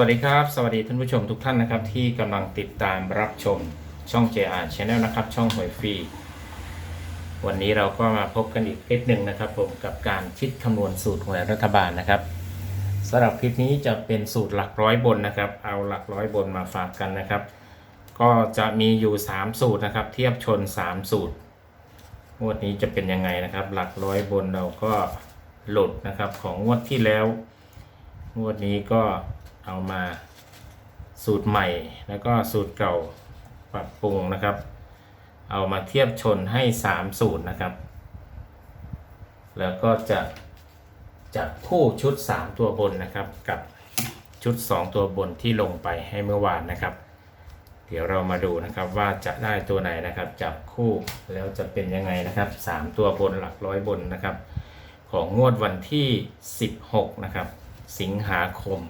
วัสดีครับ สวัสดีท่านผู้ชมทุกท่านนะครับ ที่กำลังติดตามรับชมช่อง JR Channel นะครับ ช่องหวยฟรี วันนี้เราก็มาพบกันอีกคลิปหนึ่งนะครับผมกับการคิดคำนวณสูตรหวยรัฐบาลนะครับสำหรับคลิปนี้จะเป็นสูตรหลักร้อยบนนะครับ เอาหลักร้อยบนมาฝากกันนะครับ ก็จะมีอยู่ 3 สูตรนะครับ เทียบชน 3 สูตรงวดนี้จะเป็นยังไงนะครับ หลักร้อยบนเราก็หลุดนะครับของงวดที่แล้วงวดนี้ก็ เอามาสูตรใหม่แล้วก็สูตรเก่าปรับปรุงนะครับ เอามาเทียบชนให้ 3 สูตรนะครับ แล้วก็จะจับคู่ชุด 3 ตัวบนนะครับ กับชุด 2 ตัวบนที่ลงไปให้เมื่อวานนะครับ เดี๋ยวเรามาดูนะครับว่าจะได้ตัวไหนนะครับ จับคู่แล้วจะเป็นยังไงนะครับ 3 ตัวบนหลักร้อยบนนะครับ ของงวดวันที่ 16 นะครับ สิงหาคม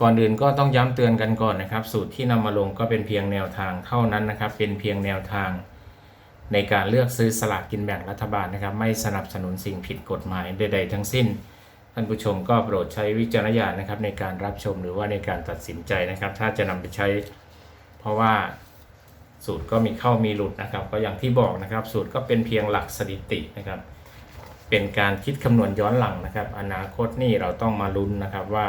ก่อนอื่นก็ต้องย้ำเตือนกันก่อนนะครับ สูตรที่นำมาลงก็เป็นเพียงแนวทางเท่านั้นนะครับ เป็นเพียงแนวทาง ในการเลือกซื้อสลากกินแบ่งรัฐบาลนะครับ ไม่สนับสนุนสิ่งผิดกฎหมายใด ๆ ทั้งสิ้น ท่านผู้ชมก็โปรดใช้วิจารณญาณนะครับ ในการรับชมหรือว่าในการตัดสินใจนะครับ ถ้าจะนำไปใช้ เพราะว่าสูตรก็มีเข้ามีหลุดนะครับ ก็อย่างที่บอกนะครับ สูตรก็เป็นเพียงหลักสถิตินะครับ เป็นการคิดคำนวณย้อนหลังนะครับ อนาคตนี่เราต้องมาลุ้นนะครับว่า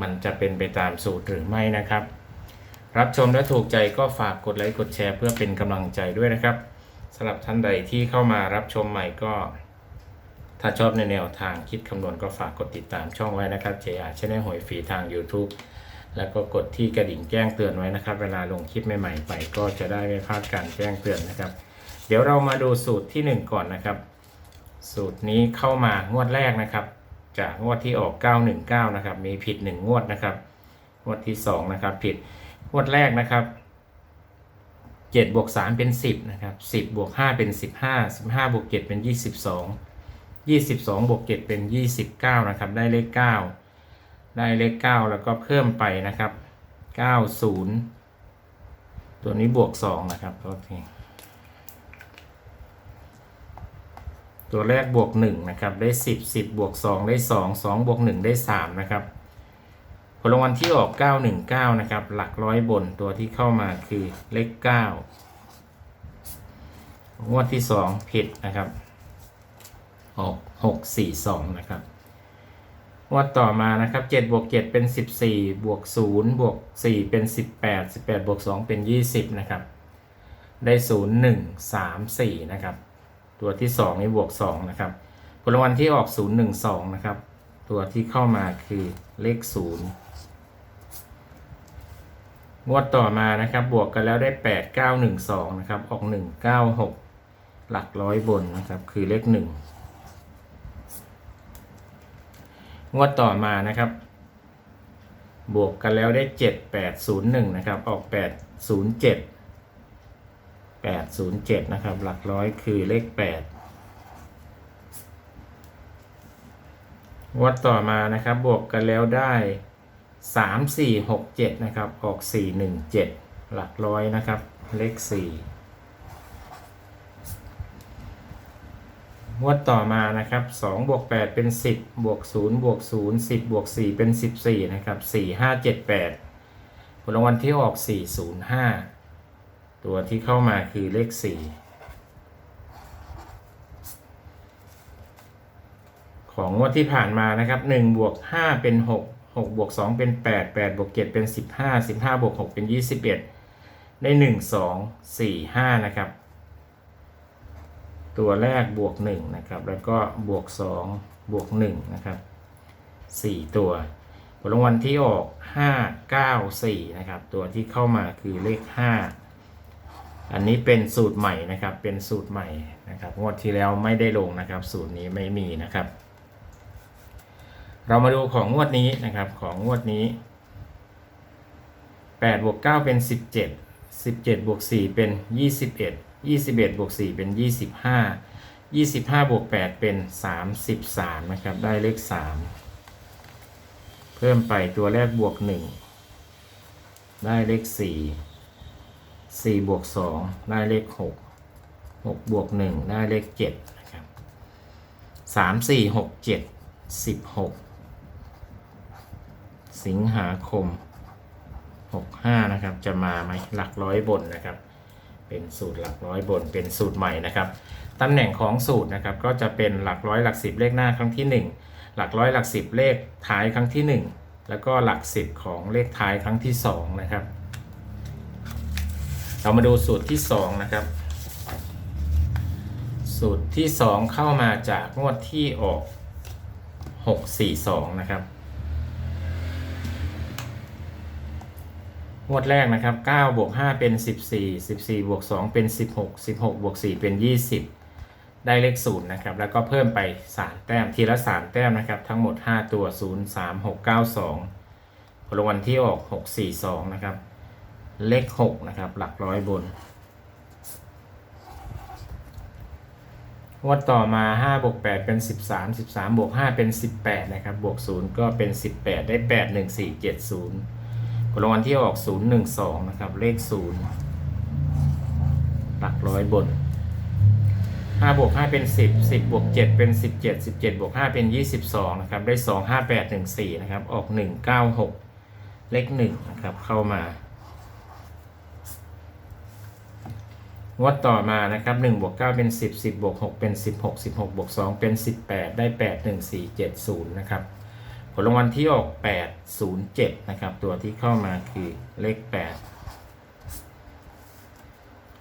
มันจะเป็นไปตามสูตรหรือไม่นะครับ รับชมและถูกใจก็ฝากกดไลค์กดแชร์เพื่อเป็นกำลังใจด้วยนะครับสำหรับท่านใดที่เข้ามารับชมใหม่ก็ ถ้าชอบในแนวทางคิดคำนวณก็ฝากกดติดตามช่องไว้นะครับ JR ช่องหวยฟรีทาง YouTube แล้วก็กดที่กระดิ่งแจ้งเตือนไว้นะครับ เวลาลงคลิปใหม่ๆไป ก็จะได้ไม่พลาดการแจ้งเตือนนะครับ เดี๋ยวเรามาดูสูตรที่ 1 ก่อนนะครับ สูตรนี้เข้ามางวดแรกนะครับ จากงวดที่ออก 919 นะครับ มีผิด 1 งวดนะครับ งวดที่ 2 นะครับ ผิด งวดแรกนะครับ7บวก3เป็น 10 นะครับ 10บวก5เป็น 15 15บวก7เป็น 22 22บวก7เป็น 29 นะครับ ได้เลข 9 ได้เลข 9 แล้วก็เพิ่มไปนะครับ 90 ตัวนี้บวก 2 นะครับโอเค ตัวแรกบวก1นะครับได้ 10 10บวก2ได้ 2 2บวก1ได้3นะครับผลรางวัลที่ออก 919นะครับหลักร้อยบนตัวที่เข้ามาคือเลข 9 งวดที่ 2 ผิดนะครับออก642นะครับงวดต่อมานะครับ7บวก7เป็น 14 บวก0บวก4เป็น 18 18บวก2เป็น 20นะครับได้ 0 1 3 4นะครับ ตัวที่2นี่บวก 2 นะครับ ผลรางวัลที่ออก 0 1 2 นะครับ ตัวที่เข้ามาคือเลข 0 งวดต่อมานะครับ บวกกันแล้วได้ 8 9 1 2 นะครับ ออก 1 9 6 หลักร้อยบนนะครับ คือเลข 1 งวดต่อมานะครับ บวกกันแล้วได้ 7 8 0 1 นะครับ ออก 8 0 7 8 0 7 นะครับ หลักร้อยคือเลข8งวดต่อมานะครับ บวกกันแล้วได้ 3 4 6 7 นะครับ ออก 4 1 7 หลักร้อยนะครับ เลข4งวดต่อมานะครับ2บวก8เป็น 10 บวก0บวก0 10 บวก 4 เป็น 14 นะครับ 4 5 7 8ผลรางวัลที่ออก 405 ตัวที่เข้ามาคือเลข 4 ของงวดที่ผ่านมานะครับ1บวก5เป็น 6 6บวก2เป็น 8 8บวก7เป็น 15 15บวก6เป็น 21 ได้ 1 2 4 5 นะครับ ตัวแรกบวก 1 นะครับ แล้วก็บวก 2 บวก 1 นะครับ 4 ตัวผลรางวัลที่ออก 5 9 4 นะครับ ตัวที่เข้ามาคือเลข 5 อันนี้เป็นสูตรใหม่นะครับ เป็นสูตรใหม่นะครับงวดที่แล้วไม่ได้ลงนะครับ สูตรนี้ไม่มีนะครับ เรามาดูของงวดนี้นะครับ ของงวดนี้8บวก9เป็น 17 17บวก4เป็น 21 21บวก4เป็น 25 25บวก8เป็น 33นะครับ ได้เลข 3 เพิ่มไปตัวแรกบวก 1 ได้เลข 4 4บวก2ได้เลข 6 6บวก1ได้เลข7นะครับ3 4 6 7 16 สิงหาคม 65 นะครับ จะมาไหมหลักร้อยบนนะครับ เป็นสูตรหลักร้อยบนเป็นสูตรใหม่นะครับตำแหน่งของสูตรนะครับก็จะเป็นหลักร้อยหลักสิบเลขหน้าครั้งที่ 1 หลักร้อยหลักสิบเลขท้ายครั้งที่ 1 แล้วก็หลักสิบของเลขท้ายครั้งที่ 2 นะครับ เรามาดูสูตรที่2นะครับ สูตรที่2เข้ามาจากงวดที่ออก642นะครับงวดแรกนะครับ9บวก5เป็น 14 14บวก2เป็น 16 16บวก4เป็น 20 ได้เลข0นะครับ แล้วก็เพิ่มไป 3 แต้ม ทีละ 3 แต้มนะครับ ทั้งหมด 5 ตัว 0 3 6 9 2ผลรางวัลที่ออก 6 4 2 นะครับ เลข6นะครับ หลักร้อยบนงวดต่อมา5บวก8เป็น 13 13บวก5เป็น 18 นะครับ บวก 0 ก็เป็น 18 ได้ 8 1 4 7 0ผลรางวัลที่ออก 012 นะครับ เลข 0 หลักร้อยบน5บวก5เป็น 10 10บวก7เป็น 17 17บวก5เป็น 22 นะครับ ได้ 2 5 8 1 4 นะครับ ออก 196 เลข 1 นะครับ เข้ามา งวดต่อมานะครับ1บวก9เป็น 10 10บวก6เป็น 16 16บวก2เป็น 18 ได้ 8 1 4 7 0นะครับผลรางวัลที่ออก 807นะครับตัวที่เข้ามาคือเลข 8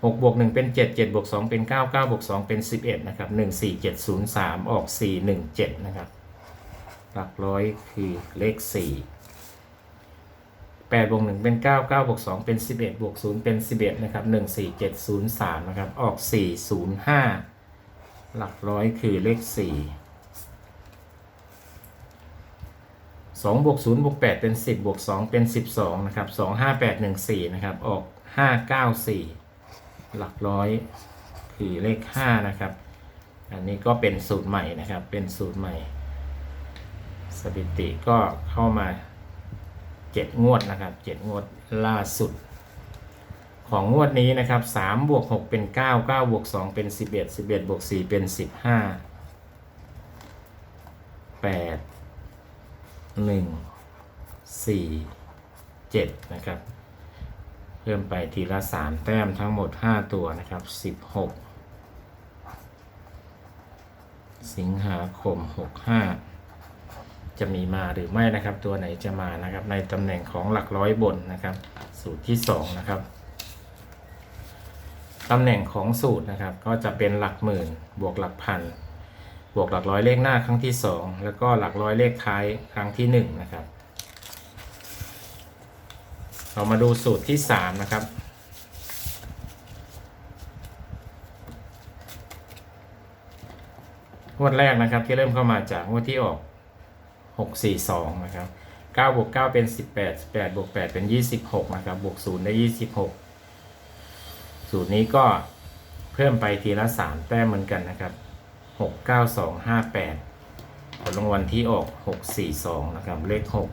6บวก1เป็น 7 7บวก2เป็น 9 9บวก2เป็น 11นะครับ1 4 7 0 3 ออก 417นะครับหลักร้อยคือเลข 4 8บวก1เป็น 9 9บวก2เป็น 11บวก0เป็น 11 นะครับ 1 4 7 0 3 นะครับ ออก 405 หลักร้อยคือเลข4สองบวกศูนย์บวกแปดเป็นสิบบวกสองเป็นสิบสองนะครับสองห้าแปดหนึ่งสี่นะครับ ออกห้าเก้าสี่หลักร้อยคือเลขห้านะครับ อันนี้ก็เป็นสูตรใหม่นะครับ เป็นสูตรใหม่ สถิติก็เข้ามา เจ็ดงวดนะครับเจ็ดงวดล่าสุด ของงวดนี้นะครับสามบวกหกเป็นเก้าเก้าบวกสองเป็นสิบเอ็ดสิบเอ็ดบวกสี่เป็นสิบห้าแปดหนึ่งสี่เจ็ดนะครับ เพิ่มไปทีละสามแต้มทั้งหมดห้าตัวนะครับสิบหกสิงหาคมหกห้า จะมีมาหรือไม่นะครับ ตัวไหนจะมานะครับ ในตำแหน่งของหลักร้อยบนนะครับ สูตรที่สองนะครับตำแหน่งของสูตรนะครับ ก็จะเป็นหลักหมื่น บวกหลักพัน บวกหลักร้อยเลขหน้าครั้งที่ 2 แล้วก็หลักร้อยเลขท้ายครั้งที่ 1 นะครับ เรามาดูสูตรที่ 3 นะครับงวดแรกนะครับที่เริ่มเข้ามาจากงวดที่ออก 642 นะครับ9บวก9เป็น 18 18บวก8เป็น 26 นะครับ บวก 0 ได้ 26 สูตรนี้ก็เพิ่มไปทีละ 3 แต้มเหมือนกันนะครับหกเก้าสองห้าแปดผลรางวัลที่ออกหกสี่สองนะครับ เลขหก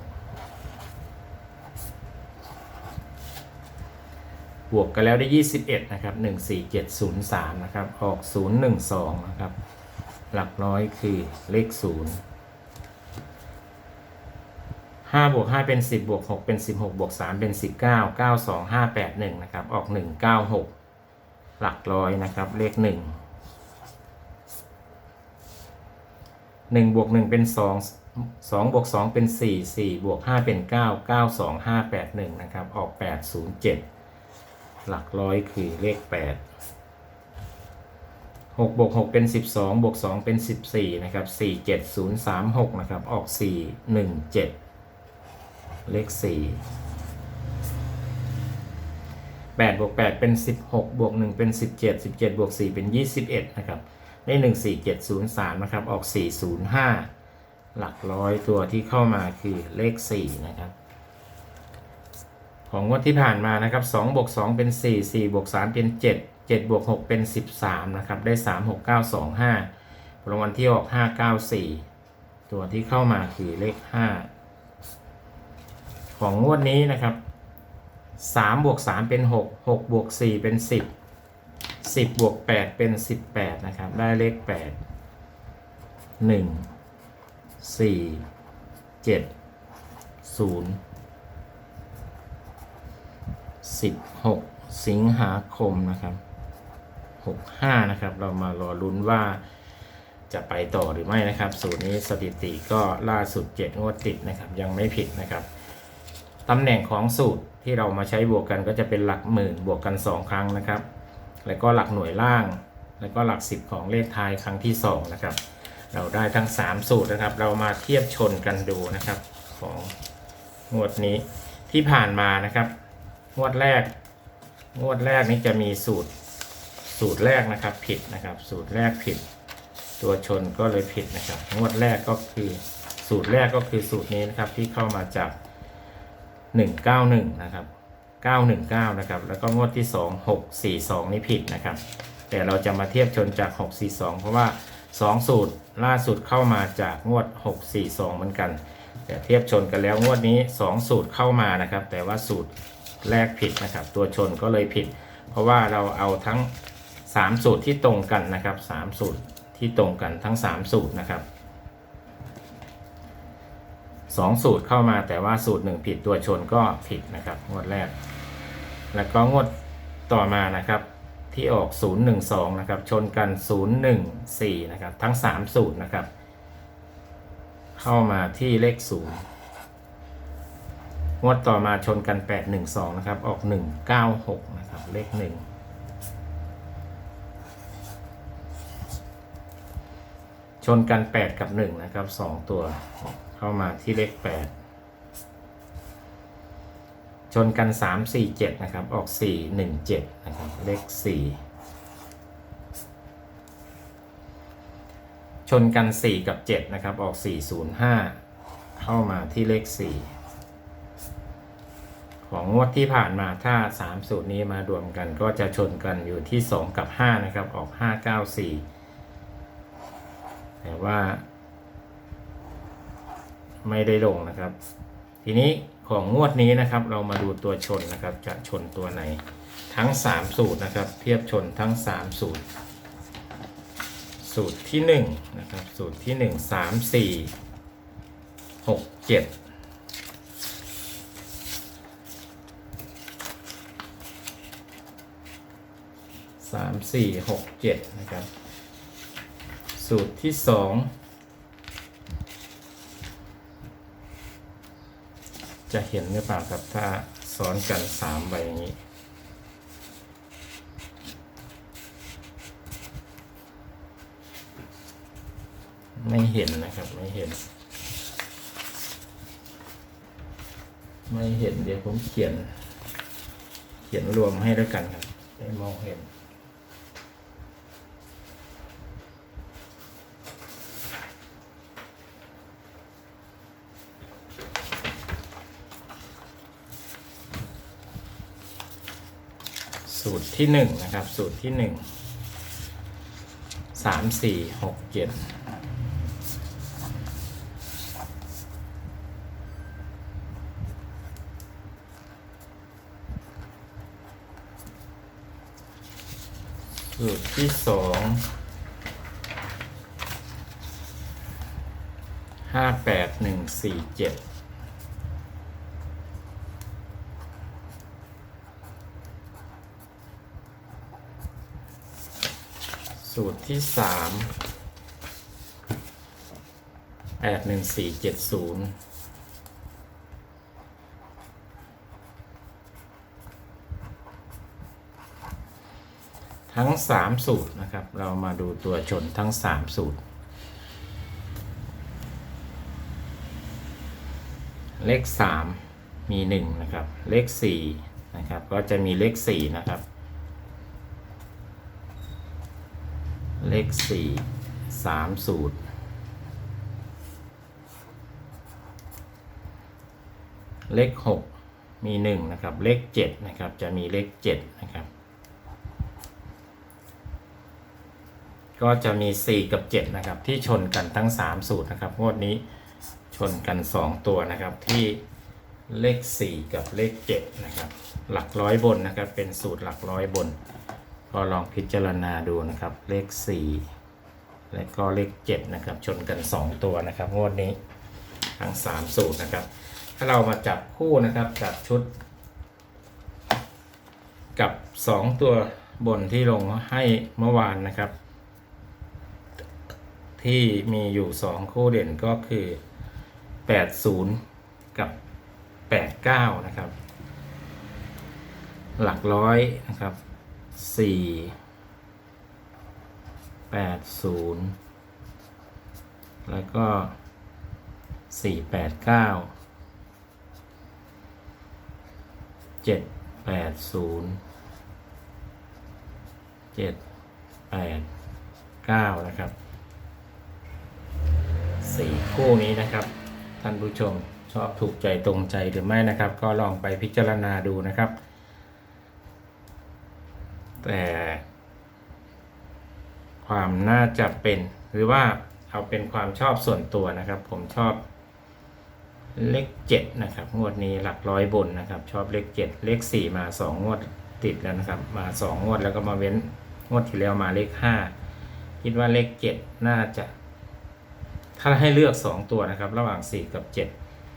บวกกันแล้วได้ยี่สิบเอ็ดนะครับหนึ่งสี่เจ็ดศูนย์สามนะครับ ออกศูนย์หนึ่งสองนะครับ หลักร้อยคือเลขศูนย์ ห้าบวกห้าเป็นสิบบวกหกเป็นสิบหกบวกสามเป็นสิบเก้าเก้าสองห้าแปดหนึ่งนะครับ ออกหนึ่งเก้าหกหลักร้อยนะครับ เลขหนึ่งหนึ่งบวกหนึ่งเป็นสองสองบวกสองเป็นสี่สี่บวกห้าเป็นเก้าเก้าสองห้าแปดหนึ่งนะครับ ออกแปดศูนย์เจ็ดหลักร้อยคือเลขแปดหกบวกหกเป็นสิบสองบวกสองเป็นสิบสี่นะครับสี่เจ็ดศูนย์สามหกนะครับ ออกสี่หนึ่งเจ็ด เลขสี่แปดบวกแปดเป็นสิบหกบวกหนึ่งเป็นสิบเจ็ดสิบเจ็ดบวกสี่เป็นยี่สิบเอ็ดนะครับ ได้หนึ่งสี่เจ็ดศูนย์สามนะครับ ออกสี่ศูนย์ห้าหลักร้อยตัวที่เข้ามาคือเลขสี่นะครับ ของงวดที่ผ่านมานะครับสองบวกสองเป็นสี่สี่บวกสามเป็นเจ็ดเจ็ดบวกหกเป็นสิบสามนะครับ ได้สามหกเก้าสองห้ารางวัลที่ออกห้าเก้าสี่ตัวที่เข้ามาคือเลขห้า ของงวดนี้นะครับสามบวกสามเป็นหกหกบวกสี่เป็นสิบสิบบวกแปดเป็นสิบแปดนะครับ ได้เลขแปดหนึ่งสี่เจ็ดศูนย์สิบหกสิงหาคมนะครับหกห้านะครับ เรามารอลุ้นว่าจะไปต่อหรือไม่นะครับ สูตรนี้สถิติก็ล่าสุดเจ็ดงวดติดนะครับ ยังไม่ผิดนะครับ ตำแหน่งของสูตรที่เรามาใช้บวกกันก็จะเป็นหลักหมื่นบวกกัน 2 ครั้งนะครับ แล้วก็หลักหน่วยล่าง แล้วก็หลัก 10 ของเลขท้ายครั้งที่ 2 นะครับ เราได้ทั้ง 3 สูตรนะครับ เรามาเทียบชนกันดูนะครับของงวดนี้ที่ผ่านมานะครับงวดแรก งวดแรกนี้จะมีสูตรสูตรแรกนะครับผิดนะครับ สูตรแรกผิด ตัวชนก็เลยผิดนะครับ งวดแรกก็คือสูตรแรกก็คือสูตรนี้นะครับที่เข้ามาจาก 191 นะครับ 919 นะครับ แล้วก็งวดที่ 2 642 นี่ผิดนะครับ แต่เราจะมาเทียบชนจาก 642 เพราะว่า 2 สูตรล่าสุดเข้ามาจากงวด 642 เหมือนกัน แต่เทียบชนกันแล้วงวดนี้ 2 สูตรเข้ามานะครับ แต่ว่าสูตรแรกผิดนะครับ ตัวชนก็เลยผิด เพราะว่าเราเอาทั้ง 3 สูตรที่ตรงกันนะครับ 3 สูตรที่ตรงกันทั้ง 3 สูตรนะครับ สองสูตรเข้ามาแต่ว่าสูตรหนึ่งผิดตัวชนก็ผิดนะครับงวดแรก แล้วก็งวดต่อมานะครับที่ออก 012 นะครับ ชนกัน 014 นะครับ ทั้ง 3 สูตรนะครับ เข้ามาที่เลข 0 งวดต่อมาชนกัน 812 นะครับ ออก 196 นะครับ เลข 1ชนกัน 8 กับ 1 นะครับ 2 ตัว เข้ามาที่เลข8ชนกัน3 4 7นะครับ ออก4 1 7นะครับ เลข4ชนกัน 4 กับ 7 นะครับ ออก 4 0 5 เข้ามาที่เลข 4 ของงวดที่ผ่านมาถ้า 3 สูตรนี้มารวมกันก็จะชนกันอยู่ที่ 2 กับ 5 นะครับ ออก 5 9 4 แต่ว่า ไม่ได้ลงนะครับ ทีนี้ของงวดนี้นะครับ เรามาดูตัวชนนะครับ จะชนตัวไหน ทั้ง 3 สูตรนะครับ เทียบชนทั้ง 3 สูตร สูตรที่1นะครับ สูตรที่ 1 3 4 6 7สามสี่หกเจ็ดนะครับ สูตรที่สอง จะเห็นหรือเปล่าครับถ้าซ้อนกันสามใบอย่างนี้ ไม่เห็นนะครับไม่เห็น ไม่เห็นเดี๋ยวผมเขียน เขียนรวมให้ด้วยกันครับได้มองเห็น สูตรที่หนึ่งนะครับ สูตรที่หนึ่งสามสี่หกเจ็ดสูตรที่สองห้าแปดหนึ่งสี่เจ็ด สูตรที่สามแปดหนึ่งสี่เจ็ดศูนย์ทั้งสามสูตรนะครับ เรามาดูตัวชนทั้งสามสูตร เลขสามมีหนึ่งนะครับ เลขสี่นะครับ ก็จะมีเลขสี่นะครับ เลขสี่สามสูตร เลขหกมีหนึ่งนะครับ เลขเจ็ดนะครับ จะมีเลขเจ็ดนะครับ ก็จะมี4กับ7นะครับ ที่ชนกันทั้ง3สูตรนะครับ งวดนี้ชนกัน2ตัวนะครับที่เลข 4 กับเลข 7 นะครับ หลักร้อยบนนะครับ เป็นสูตรหลักร้อยบน ก็ลองพิจารณาดูนะครับ เลข 4 และก็เลข 7 นะครับ ชนกัน 2 ตัวนะครับงวดนี้ทั้ง 3 สูตรนะครับ ถ้าเรามาจับคู่นะครับจับชุด กับสองตัวบนที่ลงให้เมื่อวานนะครับ ที่มีอยู่สองคู่เด่นก็คือ 80 กับ 89 นะครับ หลักร้อยนะครับ 4 80แล้วก็489 780 7 8 9นะครับสี่คู่นี้นะครับ ท่านผู้ชมชอบถูกใจตรงใจหรือไม่นะครับ ก็ลองไปพิจารณาดูนะครับ แต่ความน่าจะเป็นหรือว่าเอาเป็นความชอบส่วนตัวนะครับ ผมชอบเลขเจ็ดนะครับงวดนี้หลักร้อยบนนะครับ ชอบเลขเจ็ดเลขสี่มาสองงวดติดแล้วนะครับ มาสองงวดแล้วก็มาเว้นงวดที่แล้วมาเลขห้าคิดว่าเลขเจ็ดน่าจะ ถ้าให้เลือก2ตัวนะครับ ระหว่าง4กับ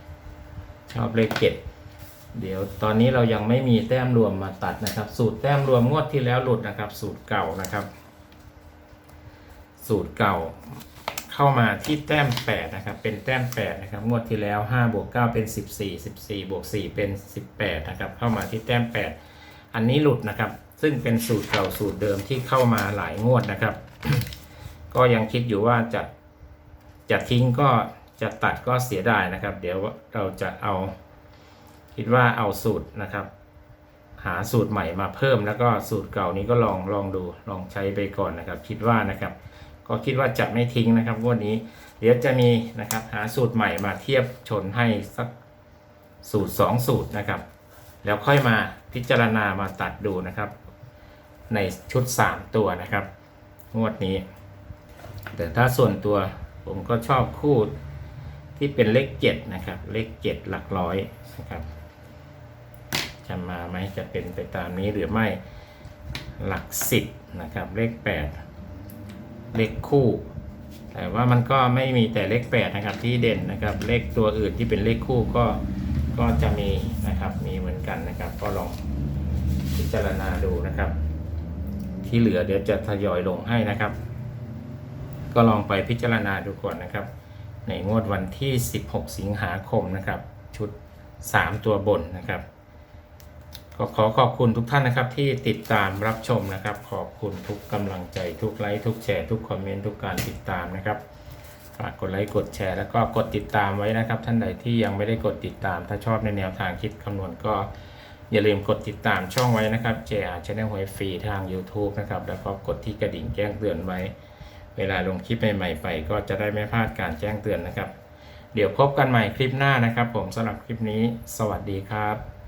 7ชอบเลข7 เดี๋ยวตอนนี้เรายังไม่มีแต้มรวมมาตัดนะครับ สูตรแต้มรวมงวดที่แล้วหลุดนะครับ สูตรเก่านะครับ สูตรเก่าเข้ามาที่แต้ม8นะครับเป็นแต้ม8นะครับงวดที่แล้ว5บวก9เป็น 14 14บวก4เป็น 18นะครับเข้ามาที่แต้ม 8 อันนี้หลุดนะครับ ซึ่งเป็นสูตรเก่าสูตรเดิมที่เข้ามาหลายงวดนะครับ ก็ยังคิดอยู่ว่าจะจะทิ้งก็จะตัดก็เสียดายนะครับ เดี๋ยวเราจะเอา คิดว่าเอาสูตรนะครับ หาสูตรใหม่มาเพิ่มแล้วก็สูตรเก่านี้ก็ลองลองดูลองใช้ไปก่อนนะครับ คิดว่านะครับ ก็คิดว่าจะไม่ทิ้งนะครับงวดนี้ เดี๋ยวจะมีนะครับ หาสูตรใหม่มาเทียบชนให้สักสูตร 2 สูตรนะครับ แล้วค่อยมาพิจารณามาตัดดูนะครับ ในชุด 3 ตัวนะครับ งวดนี้ แต่ถ้าส่วนตัวผมก็ชอบคู่ที่เป็นเลขเจ็ดนะครับ เลขเจ็ดหลักร้อยนะครับ จะมาไหมจะเป็นไปตามนี้หรือไม่หลักสิบนะครับเลขแปดเลขคู่ แต่ว่ามันก็ไม่มีแต่เลขแปดนะครับที่เด่นนะครับ เลขตัวอื่นที่เป็นเลขคู่ก็ก็จะมีนะครับมีเหมือนกันนะครับ ก็ลองพิจารณาดูนะครับ ที่เหลือเดี๋ยวจะทยอยลงให้นะครับ ก็ลองไปพิจารณาดูก่อนนะครับ ในงวดวันที่ 16 สิงหาคมนะครับ ชุด 3 ตัวบนนะครับ ก็ขอขอบคุณทุกท่านนะครับที่ติดตามรับชมนะครับ ขอบคุณทุกกำลังใจทุกไลค์ทุกแชร์ทุกคอมเมนต์ทุกการติดตามนะครับฝากกดไลค์กดแชร์ แล้วก็กดติดตามไว้นะครับ ท่านใดที่ยังไม่ได้กดติดตาม ถ้าชอบในแนวทางคิดคำนวณก็อย่าลืมกดติดตามช่องไว้นะครับ JR Channel หวยฟรีทาง YouTube นะครับ แล้วก็กดที่กระดิ่งแจ้งเตือนไว้ เวลาลงคลิปใหม่ๆไป ก็จะได้ไม่พลาดการแจ้งเตือนนะครับ เดี๋ยวพบกันใหม่คลิปหน้านะครับ ผมสำหรับคลิปนี้ สวัสดีครับ